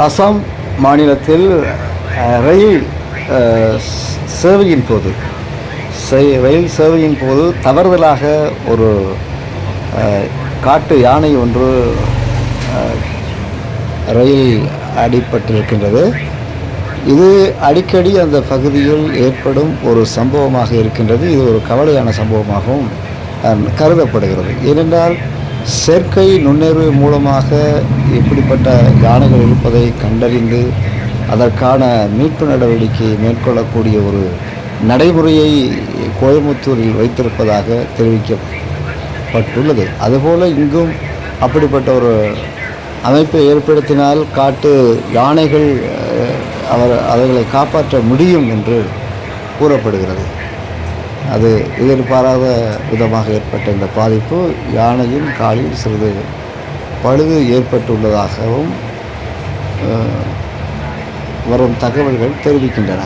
அசாம் மாநிலத்தில் ரயில் சேவையின் போது செய்- ரயில் சேவையின் போது தவறுதலாக ஒரு காட்டு யானை ஒன்று ரயில் அடிபட்டிருக்கின்றது. இது அடிக்கடி அந்த பகுதியில் ஏற்படும் ஒரு சம்பவமாக இருக்கின்றது. இது ஒரு கவலையான சம்பவமாகவும் கருதப்படுகிறது. ஏனென்றால் செயற்கை நுண்ணறிவு மூலமாக இப்படிப்பட்ட யானைகள் இருப்பதை கண்டறிந்து அதற்கான மீட்பு நடவடிக்கை மேற்கொள்ளக்கூடிய ஒரு நடைமுறையை கோயம்புத்தூரில் வைத்திருப்பதாக தெரிவிக்கப்பட்டுள்ளது. அதுபோல் இங்கும் அப்படிப்பட்ட ஒரு அமைப்பை ஏற்படுத்தினால் காட்டு யானைகள் அவர் அவைகளை காப்பாற்ற முடியும் என்று கூறப்படுகிறது. அது எதிர்பாராத விதமாக ஏற்பட்ட இந்த பாதிப்பு யானையின் காலில் சிறிது பழுது ஏற்பட்டுள்ளதாகவும் வரும் தகவல்கள் தெரிவிக்கின்றன.